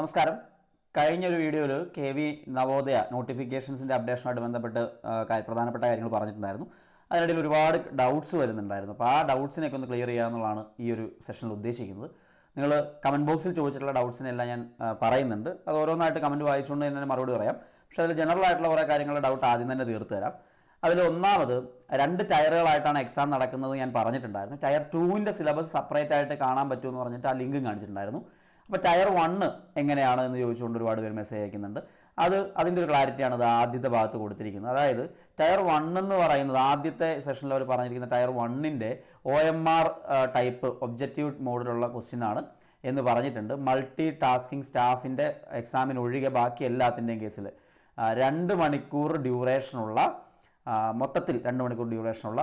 നമസ്കാരം. കഴിഞ്ഞ ഒരു വീഡിയോയിൽ കെ വി നവോദയ നോട്ടിഫിക്കേഷൻസിന്റെ അപ്ഡേഷനുമായിട്ട് ബന്ധപ്പെട്ട് പ്രധാനപ്പെട്ട കാര്യങ്ങൾ പറഞ്ഞിട്ടുണ്ടായിരുന്നു. അതിനിടയിൽ ഒരുപാട് ഡൗട്ട്സ് വരുന്നുണ്ടായിരുന്നു. അപ്പോൾ ആ ഡൗട്ട്സിനെയൊക്കെ ഒന്ന് ക്ലിയർ ചെയ്യുക എന്നുള്ളതാണ് ഈ ഒരു സെഷനിൽ ഉദ്ദേശിക്കുന്നത്. നിങ്ങൾ കമന്റ് ബോക്സിൽ ചോദിച്ചിട്ടുള്ള ഡൗട്ട്സിനെല്ലാം ഞാൻ പറയുന്നുണ്ട്. അത് ഓരോന്നായിട്ട് കമന്റ് വായിച്ചുകൊണ്ട് തന്നെ മറുപടി പറയാം. പക്ഷേ അതിൽ ജനറൽ ആയിട്ടുള്ള കുറേ കാര്യങ്ങളുടെ ഡൗട്ട് ആദ്യം തന്നെ തീർത്ത് തരാം. അതിൽ ഒന്നാമത് രണ്ട് ടയറുകളായിട്ടാണ് എക്സാം നടക്കുന്നത് ഞാൻ പറഞ്ഞിട്ടുണ്ടായിരുന്നു. ടയർ ടുവിന്റെ സിലബസ് സെപ്പറേറ്റ് ആയിട്ട് കാണാൻ പറ്റുമെന്ന് പറഞ്ഞിട്ട് ആ ലിങ്കും കാണിച്ചിട്ടുണ്ടായിരുന്നു. അപ്പോൾ ടയർ വണ്ണ് എങ്ങനെയാണ് എന്ന് ചോദിച്ചുകൊണ്ട് ഒരുപാട് പേര് മെസ്സേജ് അയക്കുന്നുണ്ട്. അത് അതിന്റെ ഒരു ക്ലാരിറ്റിയാണ് അത് ആദ്യത്തെ ഭാഗത്ത് കൊടുത്തിരിക്കുന്നത്. അതായത് ടയർ വൺ എന്ന് പറയുന്നത് ആദ്യത്തെ സെഷനിൽ അവർ പറഞ്ഞിരിക്കുന്ന ടയർ വണ്ണിന്റെ O M R type objective മോഡിലുള്ള question ആണ് എന്ന് പറഞ്ഞിട്ടുണ്ട്. മൾട്ടി ടാസ്കിംഗ് സ്റ്റാഫിന്റെ എക്സാമിന് ഒഴികെ ബാക്കി എല്ലാത്തിന്റെയും കേസിൽ രണ്ട് മണിക്കൂർ ഡ്യൂറേഷനുള്ള മൊത്തത്തിൽ രണ്ട് മണിക്കൂർ ഡ്യൂറേഷനുള്ള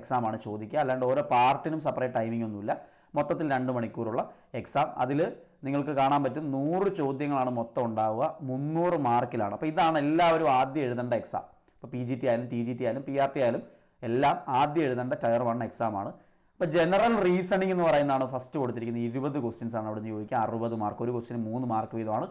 എക്സാമാണ് ചോദിക്കുക. അല്ലാണ്ട് ഓരോ പാർട്ടിനും സെപ്പറേറ്റ് ടൈമിംഗ് ഒന്നുമില്ല. മൊത്തത്തിൽ രണ്ട് മണിക്കൂറുള്ള എക്സാം അതിൽ നിങ്ങൾക്ക് കാണാൻ പറ്റും നൂറ് ചോദ്യങ്ങളാണ് മൊത്തം ഉണ്ടാവുക. മുന്നൂറ് മാർക്കിലാണ്. അപ്പോൾ ഇതാണ് എല്ലാവരും ആദ്യം എഴുതേണ്ട എക്സാം ഇപ്പോൾ പി ജി ടി ആയാലും ടി ജി ടി ആയാലും പി ആർ ടി ആയാലും എല്ലാം ആദ്യം എഴുതേണ്ട ടയർ വൺ എക്സാമാണ് അപ്പോൾ ജനറൽ റീസണിങ് എന്ന് പറയുന്നതാണ് ഫസ്റ്റ് കൊടുത്തിരിക്കുന്നത്. ഇരുപത് ക്വസ്റ്റ്യൻസ് ആണ് അവിടെ നിന്ന് ചോദിക്കുക. അറുപത് മാർക്ക് ഒരു ക്വസ്റ്റിന് മൂന്ന് മാർക്ക് വീതമാണ്.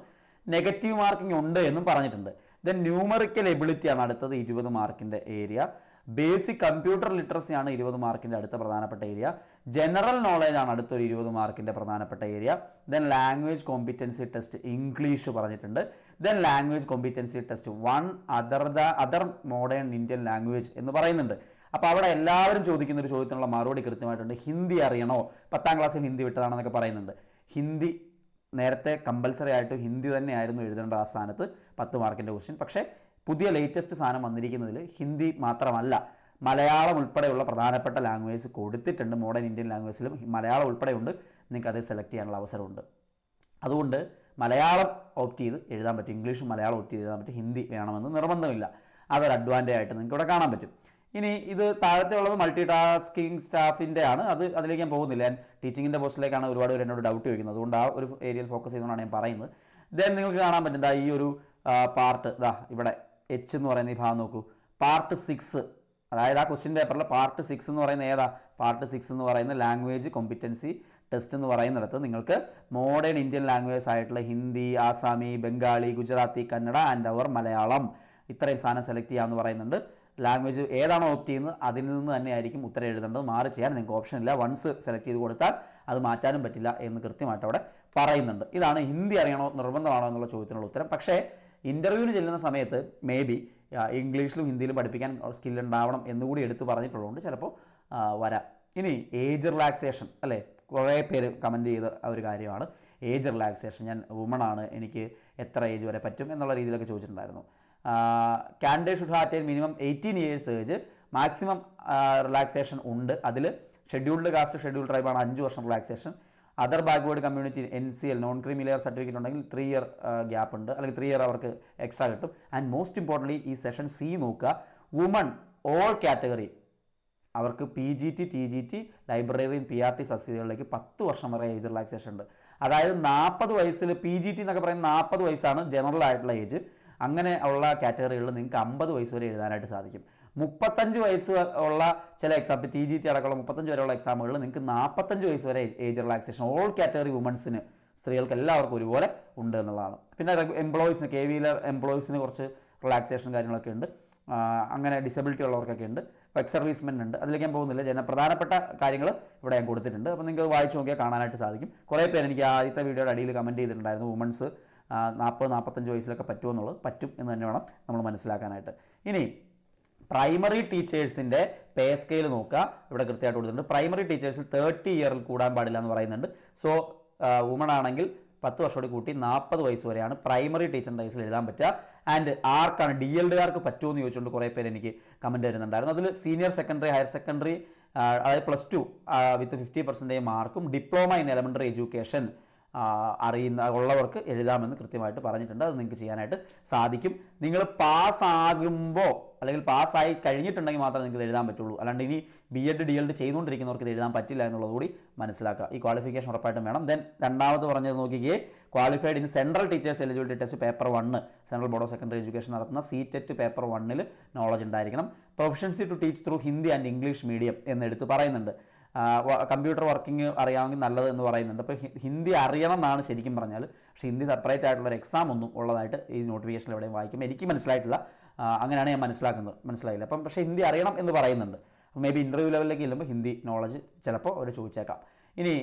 നെഗറ്റീവ് മാർക്കിംഗ് ഉണ്ട് എന്നും പറഞ്ഞിട്ടുണ്ട്. ദെൻ ന്യൂമറിക്കൽ എബിലിറ്റി ആണ് അടുത്തത് ഇരുപത് മാർക്കിന്റെ ഏരിയ ബേസിക് കമ്പ്യൂട്ടർ ലിറ്ററസി ആണ് ഇരുപത് മാർക്കിന്റെ അടുത്ത പ്രധാനപ്പെട്ട ഏരിയ. ജനറൽ നോളേജ് ആണ് അടുത്തൊരു ഇരുപത് മാർക്കിന്റെ പ്രധാനപ്പെട്ട area. Then language competency test English പറഞ്ഞിട്ടുണ്ട്. Then language competency test one other the other modern Indian language എന്ന് പറയുന്നുണ്ട്. അപ്പോൾ അവിടെ എല്ലാവരും ചോദിക്കുന്ന ഒരു ചോദ്യത്തിനുള്ള മറുപടി കൃത്യമായിട്ടുണ്ട്. ഹിന്ദി അറിയണോ? പത്താം ക്ലാസ്സിൽ ഹിന്ദി വിട്ടതാണെന്നൊക്കെ പറയുന്നുണ്ട്. ഹിന്ദി നേരത്തെ കമ്പൽസറി ആയിട്ട് ഹിന്ദി തന്നെയായിരുന്നു എഴുതേണ്ട ആ സ്ഥാനത്ത് പത്ത് മാർക്കിന്റെ ക്വസ്റ്റ്യൻ പക്ഷേ പുതിയ ലേറ്റസ്റ്റ് സാധനം വന്നിരിക്കുന്നതിൽ ഹിന്ദി മാത്രമല്ല മലയാളം ഉൾപ്പെടെയുള്ള പ്രധാനപ്പെട്ട ലാംഗ്വേജ് കൊടുത്തിട്ടുണ്ട്. മോഡേൺ ഇന്ത്യൻ ലാംഗ്വേജിലും മലയാളം ഉൾപ്പെടെയുണ്ട്. നിങ്ങൾക്ക് അത് സെലക്ട് ചെയ്യാനുള്ള അവസരമുണ്ട്. അതുകൊണ്ട് മലയാളം ഓപ്റ്റ് ചെയ്ത് എഴുതാൻ പറ്റും. ഇംഗ്ലീഷും മലയാളം ഓപ്റ്റ് ചെയ്ത് എഴുതാൻ പറ്റും. ഹിന്ദി വേണമെന്ന് നിർബന്ധമില്ല. അതൊരു അഡ്വാന്റേജ് ആയിട്ട് നിങ്ങൾക്ക് ഇവിടെ കാണാൻ പറ്റും. ഇനി ഇത് താഴത്തെ ഉള്ളത് മൾട്ടി ടാസ്കിങ് സ്റ്റാഫിന്റെ ആണ്. അത് അതിലേക്ക് ഞാൻ പോകുന്നില്ല. ഞാൻ ടീച്ചിങ്ങിന്റെ പോസ്റ്റിലേക്കാണ് ഒരുപാട് പേര് എന്നോട് ഡൗട്ട് ചോദിക്കുന്നത്. അതുകൊണ്ട് ആ ഒരു ഏരിയയിൽ ഫോക്കസ് ചെയ്തുകൊണ്ടാണ് ഞാൻ പറയുന്നത്. ദെൻ നിങ്ങൾക്ക് കാണാൻ പറ്റും. ഈ ഒരു പാർട്ട് ഇതാ ഇവിടെ എച്ച് എന്ന് പറയുന്ന ഈ ഭാഗം നോക്കൂ. പാർട്ട് സിക്സ് അതായത് ആ ക്വസ്റ്റ്യൻ പേപ്പറിൽ പാർട്ട് സിക്സ് എന്ന് പറയുന്ന ഏതാ? പാർട്ട് സിക്സ് എന്ന് പറയുന്ന ലാംഗ്വേജ് കോമ്പിറ്റൻസി ടെസ്റ്റ് എന്ന് പറയുന്നിടത്ത് നിങ്ങൾക്ക് മോഡേൺ ഇന്ത്യൻ ലാംഗ്വേജസ് ആയിട്ടുള്ള ഹിന്ദി ആസാമി ബംഗാളി ഗുജറാത്തി കന്നഡ ആൻഡ് അവർ മലയാളം ഇത്രയും സാധനം സെലക്ട് ചെയ്യാമെന്ന് പറയുന്നുണ്ട്. ലാംഗ്വേജ് ഏതാണോ ഓപ്റ്റ് ചെയ്യുന്നത് അതിൽ നിന്ന് തന്നെയായിരിക്കും ഉത്തരം എഴുതേണ്ടത്. മാറി ചെയ്യാൻ നിങ്ങൾക്ക് ഓപ്ഷൻ ഇല്ല. വൺസ് സെലക്ട് ചെയ്ത് കൊടുത്താൽ അത് മാറ്റാനും പറ്റില്ല എന്ന് കൃത്യമായിട്ട് അവിടെ പറയുന്നുണ്ട്. ഇതാണ് ഹിന്ദി അറിയണോ നിർബന്ധമാണോ എന്നുള്ള ചോദ്യത്തിനുള്ള ഉത്തരം. പക്ഷേ ഇന്റർവ്യൂവിന് ചെല്ലുന്ന സമയത്ത് മേ ബി ഇംഗ്ലീഷിലും ഹിന്ദിയിലും പഠിപ്പിക്കാൻ സ്കിൽ ഉണ്ടാവണം എന്നുകൂടി എടുത്തു പറഞ്ഞിട്ടുള്ളതുകൊണ്ട് ചിലപ്പോൾ വരാം. ഇനി ഏജ് റിലാക്സേഷൻ അല്ലേ? കുറേ പേര് കമന്റ് ചെയ്ത ഒരു കാര്യമാണ്. ഏജ് റിലാക്സേഷൻ ഞാൻ വുമൺ ആണ് എനിക്ക് എത്ര ഏജ് വരെ പറ്റും എന്നുള്ള രീതിയിലൊക്കെ ചോദിച്ചിട്ടുണ്ടായിരുന്നു. Candidate should have attained minimum eighteen years age maximum relaxation ഉണ്ട്. അതിൽ ഷെഡ്യൂൾഡ് കാസ്റ്റ് ഷെഡ്യൂൾ ട്രൈബാണ് അഞ്ച് വർഷം relaxation other backward community N C L non creamy layer certificate ഉണ്ടെങ്കിൽ ത്രീ ഇയർ ഗ്യാപ്പ് ഉണ്ട്. അല്ലെങ്കിൽ ത്രീ ഇയർ അവർക്ക് എക്സ്ട്രാ കിട്ടും. ആൻഡ് മോസ്റ്റ് ഇമ്പോർട്ടന്റ്ലി ഈ സെഷൻ സി നോക്കുക. വുമൺ ഓൾ കാറ്റഗറി അവർക്ക് P G T T G T ലൈബ്രറിയും P R T സബ്സിഡികളിലേക്ക് പത്ത് വർഷം വരെ ഏജ് റിലാക്സേഷൻ ഉണ്ട്. അതായത് നാൽപ്പത് വയസ്സിൽ പി ജി ടി എന്നൊക്കെ പറയുന്നത് നാൽപ്പത് വയസ്സാണ് ജനറൽ ആയിട്ടുള്ള ഏജ് അങ്ങനെ ഉള്ള കാറ്റഗറികളിൽ നിങ്ങൾക്ക് അമ്പത് വയസ്സ് വരെ എഴുതാനായിട്ട് സാധിക്കും. മുപ്പത്തഞ്ച് വയസ്സ് ഉള്ള ചില എക്സാം ടി ജി ടി അടക്കമുള്ള മുപ്പത്തഞ്ച് വരെയുള്ള എക്സാമുകളിൽ നിങ്ങൾക്ക് നാൽപ്പത്തഞ്ച് വയസ്സ് വരെ ഏജ് റിലാക്സേഷൻ ഓൾ കാറ്റഗറി വുമൻസിന് സ്ത്രീകൾക്ക് എല്ലാവർക്കും ഒരുപോലെ ഉണ്ട് എന്നുള്ളതാണ്. പിന്നെ എംപ്ലോയീസിന് കെ വിയിലെ എംപ്ലോയീസിന് കുറച്ച് റിലാക്സേഷൻ കാര്യങ്ങളൊക്കെ ഉണ്ട്. അങ്ങനെ ഡിസബിലിറ്റി ഉള്ളവർക്കൊക്കെ ഉണ്ട്. എക്സ് സർവീസ്മെന്റ് ഉണ്ട്. അതിലേക്ക് ഞാൻ പോകുന്നില്ല. ജന പ്രധാനപ്പെട്ട കാര്യങ്ങൾ ഇവിടെ ഞാൻ കൊടുത്തിട്ടുണ്ട്. അപ്പോൾ നിങ്ങൾക്ക് വായിച്ചു നോക്കിയാൽ കാണാനായിട്ട് സാധിക്കും. കുറേ പേര് എനിക്ക് ആദ്യത്തെ വീഡിയോയുടെ അടിയിൽ കമന്റ് ചെയ്തിട്ടുണ്ടായിരുന്നു വുമൻസ് നാൽപ്പത് നാൽപ്പത്തഞ്ച് വയസ്സിലൊക്കെ പറ്റുമെന്നുള്ളത് പറ്റും എന്ന് തന്നെ വേണം നമ്മൾ മനസ്സിലാക്കാനായിട്ട്. ഇനി പ്രൈമറി ടീച്ചേഴ്സിന്റെ പേ സ്കെയിൽ നോക്കുക. ഇവിടെ കൃത്യമായിട്ട് കൊടുത്തിട്ടുണ്ട്. പ്രൈമറി ടീച്ചേഴ്സിൽ തേർട്ടി ഇയറിൽ കൂടാൻ പാടില്ല എന്ന് പറയുന്നുണ്ട്. സോ വുമൺ ആണെങ്കിൽ പത്ത് വർഷത്തോട് കൂട്ടി നാൽപ്പത് വയസ്സ് വരെയാണ് പ്രൈമറി ടീച്ചറിന്റെ വയസ്സിൽ എഴുതാൻ പറ്റുക. ആൻഡ് ആർക്കാണ് ഡി എൽഡുകാർക്ക് പറ്റുമോ എന്ന് ചോദിച്ചുകൊണ്ട് കുറേ പേര് എനിക്ക് കമന്റ് വരുന്നുണ്ടായിരുന്നു അതിൽ സീനിയർ സെക്കൻഡറി ഹയർ സെക്കൻഡറി അതായത് plus two with fifty percentage മാർക്കും ഡിപ്ലോമ ഇൻ എലമെന്ററി എഡ്യൂക്കേഷൻ അറിയുന്ന ഉള്ളവർക്ക് എഴുതാമെന്ന് കൃത്യമായിട്ട് പറഞ്ഞിട്ടുണ്ട്. അത് നിങ്ങൾക്ക് ചെയ്യാനായിട്ട് സാധിക്കും. നിങ്ങൾ പാസ്സാകുമ്പോൾ അല്ലെങ്കിൽ പാസ്സായി കഴിഞ്ഞിട്ടുണ്ടെങ്കിൽ മാത്രമേ നിങ്ങൾക്ക് എഴുതാൻ പറ്റുള്ളൂ. അല്ലാണ്ട് ഇനി B Ed D El Ed ചെയ്തുകൊണ്ടിരിക്കുന്നവർക്ക് ഇത് എഴുതാൻ പറ്റില്ല എന്നുള്ളതുകൂടി മനസ്സിലാക്കുക. ഈ ക്വാളിഫിക്കേഷൻ ഉറപ്പായിട്ടും വേണം. ദെൻ രണ്ടാമത് പറഞ്ഞത് നോക്കിക്കേ qualified in central teachers eligibility test paper one central board of secondary education നടത്തുന്ന സി ടെറ്റ് പേപ്പർ വണ്ണിൽ നോളജ് ഉണ്ടായിരിക്കണം. Proficiency to teach through Hindi and English medium എന്നെടുത്ത് പറയുന്നുണ്ട്. കമ്പ്യൂട്ടർ വർക്കിംഗ് അറിയാമെങ്കിൽ നല്ലത് എന്ന് പറയുന്നുണ്ട്. അപ്പോൾ ഹിന്ദി അറിയണം എന്നാണ് ശരിക്കും പറഞ്ഞാൽ പക്ഷേ ഹിന്ദി സെപ്പറേറ്റ് ആയിട്ടുള്ള ഒരു എക്സാം ഒന്നും ഉള്ളതായിട്ട് ഈ നോട്ടിഫിക്കേഷനിൽ എവിടെയും വായിക്കും എനിക്ക് മനസ്സിലായിട്ടില്ല. അങ്ങനെയാണ് ഞാൻ മനസ്സിലാക്കുന്നത്. മനസ്സിലായില്ല. അപ്പം പക്ഷേ ഹിന്ദി അറിയണം എന്ന് പറയുന്നുണ്ട്. മേ ബി ഇന്റർവ്യൂ ലെവലിലേക്ക് ചെല്ലുമ്പോൾ ഹിന്ദി നോളജ് ചിലപ്പോൾ അവർ ചോദിച്ചേക്കാം. ഇനി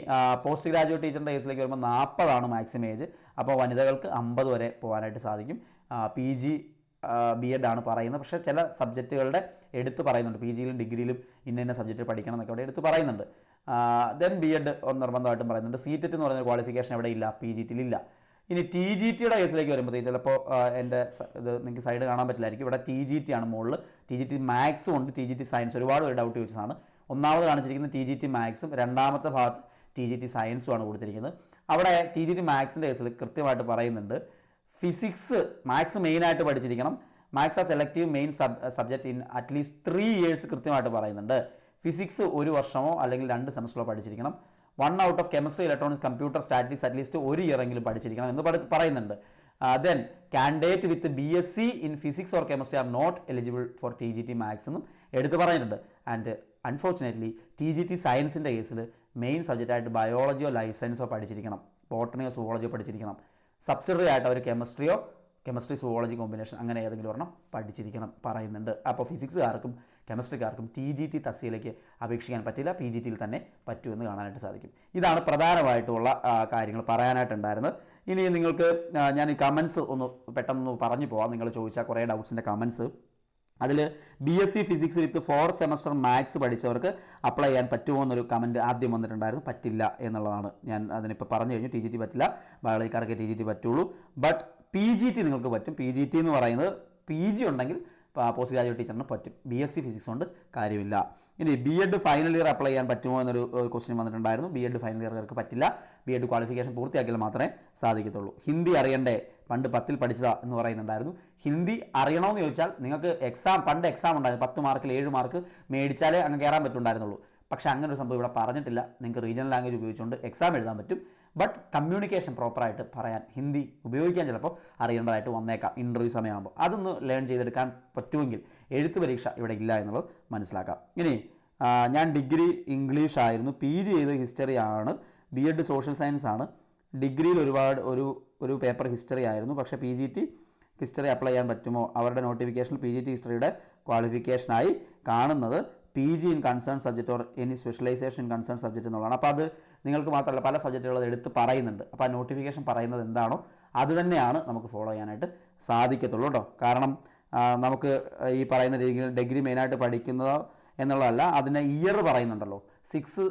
പോസ്റ്റ് ഗ്രാജുവേറ്റ് ടീച്ചറിന്റെ കേസിലേക്ക് വരുമ്പോൾ നാൽപ്പതാണ് മാക്സിമം ഏജ് അപ്പോൾ വനിതകൾക്ക് അമ്പത് വരെ പോകാനായിട്ട് സാധിക്കും. പി ജി ബി എഡ് ആണ് പറയുന്നത്. പക്ഷേ ചില സബ്ജക്റ്റുകളുടെ എടുത്ത് പറയുന്നുണ്ട്. പി ജിയിലും ഡിഗ്രിയിലും ഇന്ന ഇന്ന സബ്ജക്റ്റ് പഠിക്കണം എന്നൊക്കെ അവിടെ എടുത്ത് പറയുന്നുണ്ട്. ദെൻ ബി എഡ് നിർബന്ധമായിട്ടും പറയുന്നുണ്ട്. സി ടെറ്റ് എന്ന് പറയുന്ന ക്വാളിഫിക്കേഷൻ അവിടെ ഇല്ല. പി ജി ടിയിലില്ല ഇനി ടി ജി ടിയുടെ കേസിലേക്ക് വരുമ്പോഴത്തേക്ക് ചിലപ്പോൾ എന്റെ ഇത് നിങ്ങൾക്ക് സൈഡ് കാണാൻ പറ്റില്ലായിരിക്കും. ഇവിടെ ടി ജി ടി ആണ് മുകളിൽ ടി ജി ടി മാത്സും ഉണ്ട്. ടി ജി ടി സയൻസ് ഒരുപാട് പേര് ഡൗട്ട് ചോദിച്ചതാണ് ഒന്നാമത് കാണിച്ചിരിക്കുന്നത് ടി ജി ടി മാത്സും രണ്ടാമത്തെ ഭാഗത്ത് ടി ജി ടി സയൻസും ആണ് കൊടുത്തിരിക്കുന്നത്. അവിടെ ടി ജി ടി മാത്സിന്റെ കേസിൽ കൃത്യമായിട്ട് പറയുന്നുണ്ട്. ഫിസിക്സ് മാത്സ് മെയിനായിട്ട് പഠിച്ചിരിക്കണം. മാത്സ് ആ selective main sub subject in at least three years കൃത്യമായിട്ട് പറയുന്നുണ്ട്. ഫിസിക്സ് ഒരു വർഷമോ അല്ലെങ്കിൽ രണ്ട് സെമസ്റ്ററോ പഠിച്ചിരിക്കണം. One out of chemistry electronics computer statics at least ഒരു ഇയർ എങ്കിലും പഠിച്ചിരിക്കണം എന്ന് പറ- പറയുന്നുണ്ട്. Then candidate with B S C in physics or chemistry are not eligible for T G T maths എന്നും എടുത്ത് പറയുന്നുണ്ട്. And unfortunately T G T സയൻസിന്റെ കേസിൽ മെയിൻ സബ്ജക്റ്റായിട്ട് ബയോളജിയോ ലൈസൻസോ പഠിച്ചിരിക്കണം. ബോട്ടണിയോ സുവോളജിയോ പഠിച്ചിരിക്കണം. സബ്സിഡറി ആയിട്ട് അവർ കെമിസ്ട്രിയോ കെമിസ്ട്രി സുവോളജി കോമ്പിനേഷൻ അങ്ങനെ ഏതെങ്കിലും ഒരെണ്ണം പഠിച്ചിരിക്കണം പറയുന്നുണ്ട്. അപ്പോൾ ഫിസിക്സുകാർക്കും കെമിസ്ട്രിക്കാർക്കും ടി ജി ടി തസ്തിയിലേക്ക് അപേക്ഷിക്കാൻ പറ്റില്ല. പി ജി ടിയിൽ തന്നെ പറ്റുമെന്ന് കാണാനായിട്ട് സാധിക്കും. ഇതാണ് പ്രധാനമായിട്ടുള്ള കാര്യങ്ങൾ പറയാനായിട്ടുണ്ടായിരുന്നത്. ഇനി നിങ്ങൾക്ക് ഞാൻ ഈ കമൻസ് ഒന്ന് പെട്ടെന്ന് പറഞ്ഞു പോവാം. നിങ്ങൾ ചോദിച്ചാൽ കുറേ ഡൗട്ട്സിന്റെ കമൻസ് അതിൽ B S C physics with four semester maths പഠിച്ചവർക്ക് apply ചെയ്യാൻ പറ്റുമോ എന്നൊരു കമന്റ് ആദ്യം വന്നിട്ടുണ്ടായിരുന്നു. പറ്റില്ല എന്നുള്ളതാണ്. ഞാൻ അതിനിപ്പോൾ പറഞ്ഞു കഴിഞ്ഞു. ടി ജി ടി പറ്റില്ല. ബയോളജിക്കാർക്ക് ടി ജി ടി പറ്റുള്ളൂ. ബട്ട് പി ജി ടി നിങ്ങൾക്ക് പറ്റും. പി ജി ടി എന്ന് പറയുന്നത് പി ജി ഉണ്ടെങ്കിൽ പോസ്റ്റ് ഗ്രാജുവേറ്റ് ടീച്ചറിന് പറ്റും. ബി എസ് സി ഫിസിക്സ് കൊണ്ട് കാര്യമില്ല. ഇനി B Ed final year apply ചെയ്യാൻ പറ്റുമോ എന്നൊരു ക്വസ്റ്റ്യൻ വന്നിട്ടുണ്ടായിരുന്നു. ബി എഡ് ഫൈനൽ ഇയർക്ക് പറ്റില്ല. ബി എഡ് ക്വാളിഫിക്കേഷൻ പൂർത്തിയാക്കിയാൽ മാത്രമേ സാധിക്കത്തുള്ളൂ. ഹിന്ദി അറിയണ്ടേ? പണ്ട് പത്തിൽ പഠിച്ചതാ എന്ന് പറയുന്നുണ്ടായിരുന്നു. ഹിന്ദി അറിയണമെന്ന് ചോദിച്ചാൽ നിങ്ങൾക്ക് എക്സാം പണ്ട് എക്സാം ഉണ്ടായിരുന്നു. പത്ത് മാർക്കിൽ ഏഴ് മാർക്ക് മേടിച്ചാലേ അങ്ങ് കയറാൻ പറ്റുണ്ടായിരുന്നുള്ളൂ. പക്ഷേ അങ്ങനെ ഒരു സംഭവം ഇവിടെ പറഞ്ഞിട്ടില്ല. നിങ്ങൾക്ക് റീജിയണൽ ലാംഗ്വേജ് ഉപയോഗിച്ചുകൊണ്ട് എക്സാം എഴുതാൻ പറ്റും. ബട്ട് കമ്മ്യൂണിക്കേഷൻ പ്രോപ്പറായിട്ട് പറയാൻ ഹിന്ദി ഉപയോഗിക്കാൻ ചിലപ്പോൾ അറിയേണ്ടതായിട്ട് വന്നേക്കാം. ഇന്റർവ്യൂ സമയമാകുമ്പോൾ. അതൊന്ന് ലേൺ ചെയ്തെടുക്കാൻ പറ്റുമെങ്കിൽ എഴുത്ത് പരീക്ഷ ഇവിടെ ഇല്ല എന്നുള്ളത് മനസ്സിലാക്കാം. ഇനി ഞാൻ ഡിഗ്രി ഇംഗ്ലീഷ് ആയിരുന്നു. പി ജി ചെയ്ത് ഹിസ്റ്ററി ആണ്. ബി എഡ് സോഷ്യൽ സയൻസ് ആണ്. ഡിഗ്രിയിൽ ഒരുപാട് ഒരു ഒരു പേപ്പർ ഹിസ്റ്ററി ആയിരുന്നു. പക്ഷേ P G T history apply ചെയ്യാൻ പറ്റുമോ? അവരുടെ നോട്ടിഫിക്കേഷനിൽ പി ജി ടി ഹിസ്റ്ററിയുടെ ക്വാളിഫിക്കേഷനായി കാണുന്നത് P G in concern subject or any specialisation in concern subject എന്നുള്ളതാണ്. അപ്പോൾ അത് നിങ്ങൾക്ക് മാത്രമല്ല പല സബ്ജക്റ്റുകൾ എടുത്ത് പറയുന്നുണ്ട്. അപ്പോൾ ആ നോട്ടിഫിക്കേഷൻ പറയുന്നത് എന്താണോ അത് തന്നെയാണ് നമുക്ക് ഫോളോ ചെയ്യാനായിട്ട് സാധിക്കത്തുള്ളൂ കേട്ടോ. കാരണം നമുക്ക് ഈ പറയുന്ന രീതിയിൽ ഡിഗ്രി മെയിനായിട്ട് പഠിക്കുന്നത് എന്നുള്ളതല്ല അതിനെ ഇയർ പറയുന്നുണ്ടല്ലോ. സിക്സ്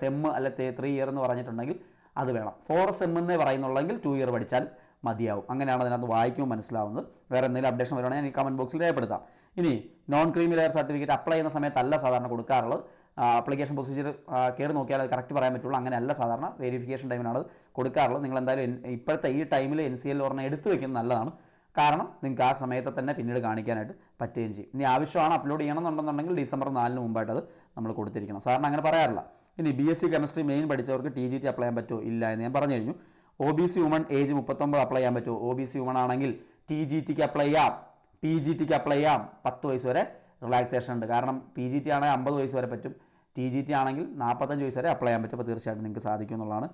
സെമ്മ് അല്ലെ ത്രീ ഇയർ എന്ന് പറഞ്ഞിട്ടുണ്ടെങ്കിൽ അത് വേണം. ഫോർ സെം എന്നേ പറയുന്നുള്ളെങ്കിൽ ടു ഇയർ പഠിച്ചാൽ മതിയാവും. അങ്ങനെയാണ് അതിനകത്ത് വായിക്കുമ്പോൾ മനസ്സിലാവുന്നത്. വേറെ എന്തെങ്കിലും അപ്ഡേഷൻ വരുവാണെങ്കിൽ ഈ കമന്റ് ബോക്സിൽ രേഖപ്പെടുത്താം. ഇനി non creamy layer certificate apply ചെയ്യുന്ന സമയത്തല്ല സാധാരണ കൊടുക്കാറുള്ളത്. ആപ്ലിക്കേഷൻ പ്രൊസീജിയർ കയറി നോക്കിയാൽ അത് കറക്റ്റ് പറയാൻ പറ്റുള്ളൂ. അങ്ങനെയല്ല സാധാരണ വെരിഫിക്കേഷൻ ടൈമിനാണ് കൊടുക്കാറുള്ളത്. നിങ്ങൾ എന്തായാലും ഇപ്പോഴത്തെ ഈ ടൈമിൽ എൻ സി എൽ ഒരെണ്ണം എടുത്തു വയ്ക്കുന്നത് നല്ലതാണ്. കാരണം നിങ്ങൾക്ക് ആ സമയത്ത് തന്നെ പിന്നീട് കാണിക്കാനായിട്ട് പറ്റുകയും ചെയ്യും. ഇനി ആവശ്യമാണ് അപ്ലോഡ് ചെയ്യണമെന്നുണ്ടെന്നുണ്ടെങ്കിൽ ഡിസംബർ നാലിന് മുമ്പായിട്ട് അത് നമ്മൾ കൊടുത്തിരിക്കണം. സാറിന് അങ്ങനെ പറയാറില്ല. ഇനി B S C chemistry main പഠിച്ചവർക്ക് T G T apply ചെയ്യാൻ പറ്റുമോ? ഇല്ല എന്ന് ഞാൻ പറഞ്ഞു കഴിഞ്ഞു. O B C woman age മുപ്പത്തൊമ്പത് അപ്ലൈ ചെയ്യാൻ പറ്റുമോ? ഒ ബി സി വുമൺ ആണെങ്കിൽ ടി ജി ടിക്ക് അപ്ലൈ ചെയ്യാം. പി ജി ടിക്ക് അപ്ലൈ ചെയ്യാം. പത്ത് വയസ്സ് വരെ റിലാക്സേഷൻ ഉണ്ട്. കാരണം പി ജി ടി ആണെങ്കിൽ അമ്പത് വയസ്സ് വരെ പറ്റും. ടി ജി ടി ആണെങ്കിൽ നാൽപ്പത്തഞ്ച് വയസ്സ് വരെ അപ്ലൈ ചെയ്യാൻ പറ്റും. അപ്പോൾ തീർച്ചയായിട്ടും നിങ്ങൾക്ക് സാധിക്കും എന്നുള്ളതാണ്.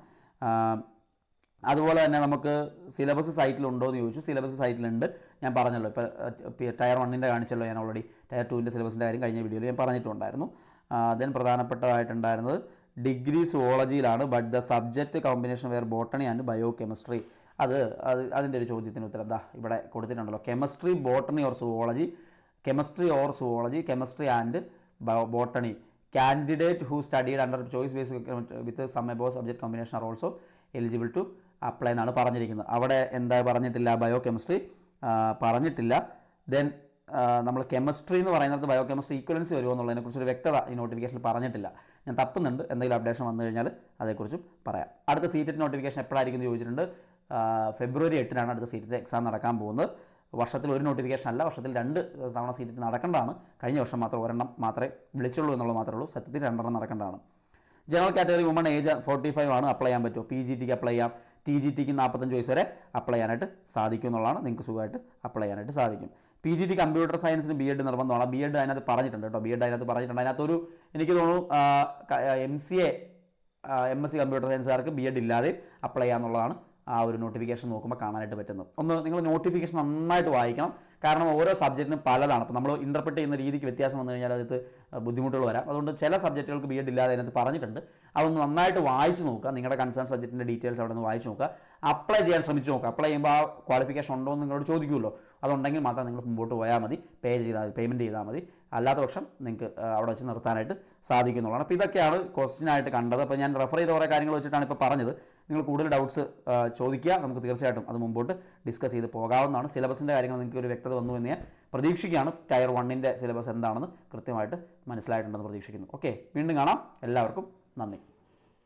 അതുപോലെ തന്നെ നമുക്ക് സിലബസ് സൈറ്റിലുണ്ടോ എന്ന് ചോദിച്ചു. സിലബസ് സൈറ്റിലുണ്ട് ഞാൻ പറഞ്ഞല്ലോ. ഇപ്പോൾ ടയർ വണ്ണിന്റെ കാണിച്ചല്ലോ ഞാൻ ഓൾറെഡി ടയർ ടുവിന്റെ സിലബസിന്റെ കാര്യം കഴിഞ്ഞ വീഡിയോയിൽ ഞാൻ പറഞ്ഞിട്ടുണ്ടായിരുന്നു. ദെൻ പ്രധാനപ്പെട്ടതായിട്ടുണ്ടായിരുന്നത് degree സുവോളജിയിലാണ് but the subject combination where botany and bio chemistry അത് അത് അതിന്റെ ഒരു ചോദ്യത്തിന് ഉത്തരം. ദാ ഇവിടെ കൊടുത്തിട്ടുണ്ടല്ലോ. Chemistry botany or zoology chemistry or zoology chemistry and botany candidate who studied under choice base with some above subject combination are also eligible to apply എന്നാണ് പറഞ്ഞിരിക്കുന്നത്. അവിടെ എന്താ പറഞ്ഞിട്ടില്ല? ബയോ കെമിസ്ട്രി പറഞ്ഞിട്ടില്ല. ദെൻ നമ്മൾ കെമിസ്ട്രി എന്ന് പറയുന്നത് ബയോ കെമിസ്ട്രി ഈക്വലൻസ് വരുമോ എന്നുള്ളതിനെക്കുറിച്ചൊരു വ്യക്തത ഈ നോട്ടിഫിക്കേഷനിൽ പറഞ്ഞിട്ടില്ല. ഞാൻ തപ്പുന്നുണ്ട്. എന്തെങ്കിലും അപ്ഡേഷൻ വന്നു കഴിഞ്ഞാൽ അതേക്കുറിച്ചും പറയാം. അടുത്ത സീറ്റ് നോട്ടിഫിക്കേഷൻ എപ്പോഴായിരിക്കും എന്ന് ചോദിച്ചിട്ടുണ്ട്. ഫെബ്രുവരി എട്ടിനാണ് അടുത്ത സീറ്റിന്റെ എക്സാം നടക്കാൻ പോകുന്നത്. വർഷത്തിൽ ഒരു നോട്ടിഫിക്കേഷൻ അല്ല. വർഷത്തിൽ രണ്ട് തവണ സീറ്റ് നടക്കേണ്ടതാണ്. കഴിഞ്ഞ വർഷം മാത്രം ഒരെണ്ണം മാത്രമേ വിളിച്ചുള്ളൂ എന്നുള്ളത് മാത്രമേ ഉള്ളൂ. സത്യത്തിൽ രണ്ടെണ്ണം നടക്കേണ്ടതാണ്. General category woman age forty five ആണ് അപ്ലൈ ചെയ്യാൻ പറ്റുമോ? പി ജി ടിക്ക് അപ്ലൈ ചെയ്യാം. ടി ജി ടിക്ക് നാൽപ്പത്തഞ്ച് വയസ്സ് വരെ അപ്ലൈ ചെയ്യാനായിട്ട് സാധിക്കും എന്നുള്ളതാണ്. നിങ്ങൾക്ക് സുഖമായിട്ട് അപ്ലൈ ചെയ്യാനായിട്ട് സാധിക്കും. പി ജി ടി കമ്പ്യൂട്ടർ സയൻസിന് ബി എഡ് നിർബന്ധമാണ്. ബി എഡ് അതിനകത്ത് പറഞ്ഞിട്ടുണ്ട് കേട്ടോ. ബി എഡ് അതിനകത്ത് പറഞ്ഞിട്ടുണ്ട്. അതിനകത്തൊരു എനിക്ക് തോന്നുന്നു M C A M S C computer സയൻസുകാർക്ക് B Ed ഇല്ലാതെ അപ്ലൈ ചെയ്യാന്നുള്ളതാണ് ആ ഒരു നോട്ടിഫിക്കേഷൻ നോക്കുമ്പോൾ കാണാനായിട്ട് പറ്റുന്നത്. ഒന്ന് നിങ്ങൾ നോട്ടിഫിക്കേഷൻ നന്നായിട്ട് വായിക്കണം. കാരണം ഓരോ സബ്ജക്റ്റിനും പലതാണ്. അപ്പോൾ നമ്മൾ ഇന്റർപ്രറ്റ് ചെയ്യുന്ന രീതിക്ക് വ്യത്യാസം വന്നു കഴിഞ്ഞാൽ അതിനകത്ത് ബുദ്ധിമുട്ടുകൾ വരാം. അതുകൊണ്ട് ചില സബ്ജക്റ്റുകൾക്ക് ബി എഡ് ഇല്ലാതെ അതിനകത്ത് പറഞ്ഞിട്ടുണ്ട്. അതൊന്ന് നന്നായിട്ട് വായിച്ച് നോക്കുക. നിങ്ങളുടെ കൺസേൺ സബ്ജക്റ്റിന്റെ ഡീറ്റെയിൽസ് അവിടെ നിന്ന് വായിച്ച് നോക്കുക. അപ്ലൈ ചെയ്യാൻ ശ്രമിച്ചു നോക്കുക. അപ്ലൈ ചെയ്യുമ്പോൾ ആ ക്വാളിഫിക്കേഷൻ ഉണ്ടോ എന്ന് നിങ്ങളോട് ചോദിക്കുമല്ലോ. അതുണ്ടെങ്കിൽ മാത്രം നിങ്ങൾ മുമ്പോട്ട് പോയാൽ മതി പേ ചെയ്താൽ മതി പേയ്മെന്റ് ചെയ്താൽ മതി. അല്ലാത്ത പക്ഷം നിങ്ങൾക്ക് അവിടെ വെച്ച് നിർത്താനായിട്ട് സാധിക്കുന്നുള്ളതാണ് അപ്പോൾ ഇതൊക്കെയാണ് ക്വസ്റ്റ്യൻ ആയിട്ട് കണ്ടത്. അപ്പോൾ ഞാൻ റെഫർ ചെയ്ത കുറേ കാര്യങ്ങൾ വെച്ചിട്ടാണ് ഇപ്പോൾ പറഞ്ഞത്. നിങ്ങൾ കൂടുതൽ ഡൗട്ട്സ് ചോദിക്കുക. നമുക്ക് തീർച്ചയായിട്ടും അത് മുമ്പോട്ട് ഡിസ്കസ് ചെയ്ത് പോകാവുന്നതാണ്. സിലബസിന്റെ കാര്യങ്ങൾ നിങ്ങൾക്ക് ഒരു വ്യക്തത വന്നു എന്ന് ഞാൻ പ്രതീക്ഷിക്കുകയാണ്. ടയർ വണ്ണിന്റെ സിലബസ് എന്താണെന്ന് കൃത്യമായിട്ട് മനസ്സിലായിട്ടുണ്ടെന്ന് പ്രതീക്ഷിക്കുന്നു. ഓക്കെ വീണ്ടും കാണാം. എല്ലാവർക്കും നന്ദി.